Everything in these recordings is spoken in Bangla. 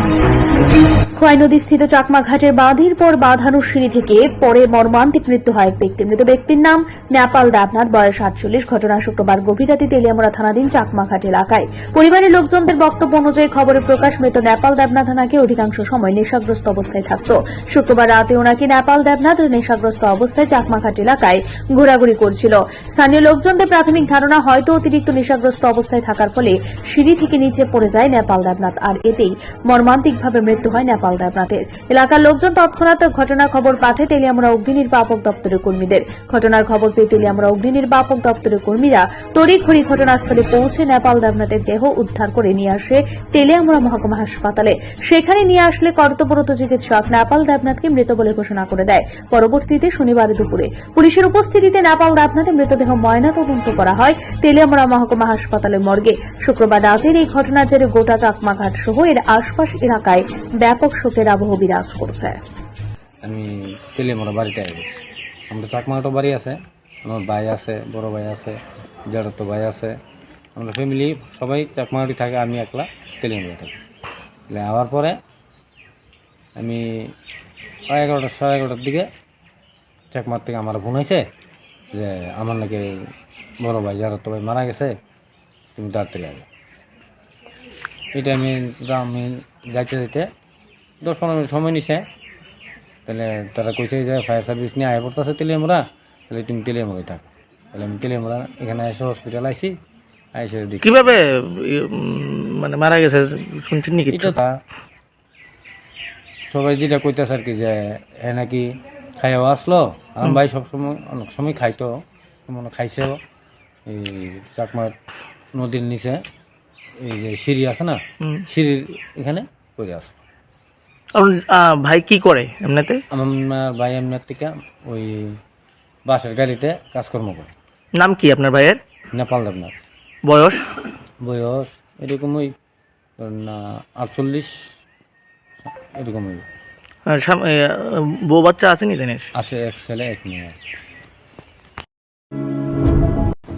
Thank you. খোয়াই নদী স্থিত চাকমা ঘাটের বাঁধির পর বাঁধানো সিঁড়ি থেকে পরে মর্মান্তিক মৃত্যু হয় এক ব্যক্তি মৃত ব্যক্তির নাম নেপাল দেবনাথ, বয়স আটচল্লিশ, ঘটনা শুক্রবার গভীর রাতে তেলিয়ামোড়া থানাধীন চাকমা ঘাট এলাকায়। পরিবারের লোকজনদের বক্তব্য অনুযায়ী খবরে প্রকাশ মৃত নেপাল দেবনাথ নাকি অধিকাংশ সময় নেশাগ্রস্ত অবস্থায় থাকত। শুক্রবার রাতে ওনাকে নেপাল দেবনাথ নেশাগ্রস্ত অবস্থায় চাকমা ঘাট এলাকায় ঘোরাঘুরি করছিল। স্থানীয় লোকজনদের প্রাথমিক ধারণা হয়তো অতিরিক্ত নেশাগ্রস্ত অবস্থায় থাকার ফলে সিঁড়ি থেকে নিচে পড়ে যায় নেপাল দেবনাথ, আর এতেই মর্মান্তিকভাবে মৃত্যু হয় নেপাল দেবনাথের এলাকার লোকজন তৎক্ষণাৎ ঘটনার খবর পাঠায় তেলিয়ামরা অগ্নি নির্বাপক দপ্তরের কর্মীদের। ঘটনার খবর পেয়ে তেলিয়ামরা অগ্নি নির্বাপক দপ্তরের কর্মীরা তড়িঘড়ি ঘটনাস্থলে পৌঁছে নেপাল দেবনাথের দেহ উদ্ধার করে নিয়ে আসে তেলিয়ামরা মহকুমা হাসপাতালে। সেখানে নিয়ে আসলে কর্তব্যরত চিকিৎসক নেপাল দেবনাথকে মৃত বলে ঘোষণা করে দেয়। পরবর্তীতে শনিবার দুপুরে পুলিশের উপস্থিতিতে নেপাল দেবনাথের মৃতদেহ ময়না তদন্ত করা হয় তেলিয়ামরা মহকুমা হাসপাতালে মর্গে। শুক্রবার রাতের এই ঘটনার জেরে গোটা চাকমাঘাট সহ এর আশপাশ এলাকায় ব্যাপক শোকের আবহ বিরাজ করছে। আমি তেলিয়ামরা বাড়িতে আগে গেছি আমরা চাকমাটো বাড়ি আছে, আমার ভাই আছে, বড় ভাই আছে জেঠাতো ভাই আছে। আমরা ফ্যামিলি সবাই চাকমাটি থাকে, আমি একলা তেলিয়ামরা থাকি। আওয়ার পরে আমি এগারোটা, সাড়ে এগারোটার দিকে চাকমার থেকে আমার ফোন হয়েছে যে আমার নাকি বড় ভাই জেঠাতো ভাই মারা গেছে, তুমি তাড়াতাড়ি আগে এটা আমি আমি যাইতে যাইতে দশ পনেরো মিনিট সময় নিছে। তাহলে তারা কইছে যে ফায়ার সার্ভিস নিয়ে আয় পড়তেছে তেলিয়ামরা তাহলে তুমি তেলিয়ামরাই থাক তাহলে আমি তেলিয়ামরা এখানে এসে হসপিটাল আইসি আইসে দেখি। কীভাবে মানে মারা গেছে শুনছেন নাকি এটা সবাই যেটা কইতেছে আর কি যে এ নাকি খাইও আসলো আমার ভাই সবসময় অনেক সময় খাইতো মনে খাইছেও। এই চাকমার নদীর নিচে এই যে সিঁড়ি আছে না সিঁড়ির এখানে করে আছে। আপনার ভাই কি করে এমনিতে? আমার ভাই এমনি থেকে ওই বাসের গাড়িতে কাজকর্ম করে। নাম কি আপনার ভাইয়ের? নেপাল দেবনাথ। বয়স? বয়স এরকম ওই না আটচল্লিশ এরকম বউ বাচ্চা আসেনি দিনের আছে এক ছেলে এক মেয়ে। আছে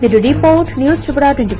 video report news Tripura twenty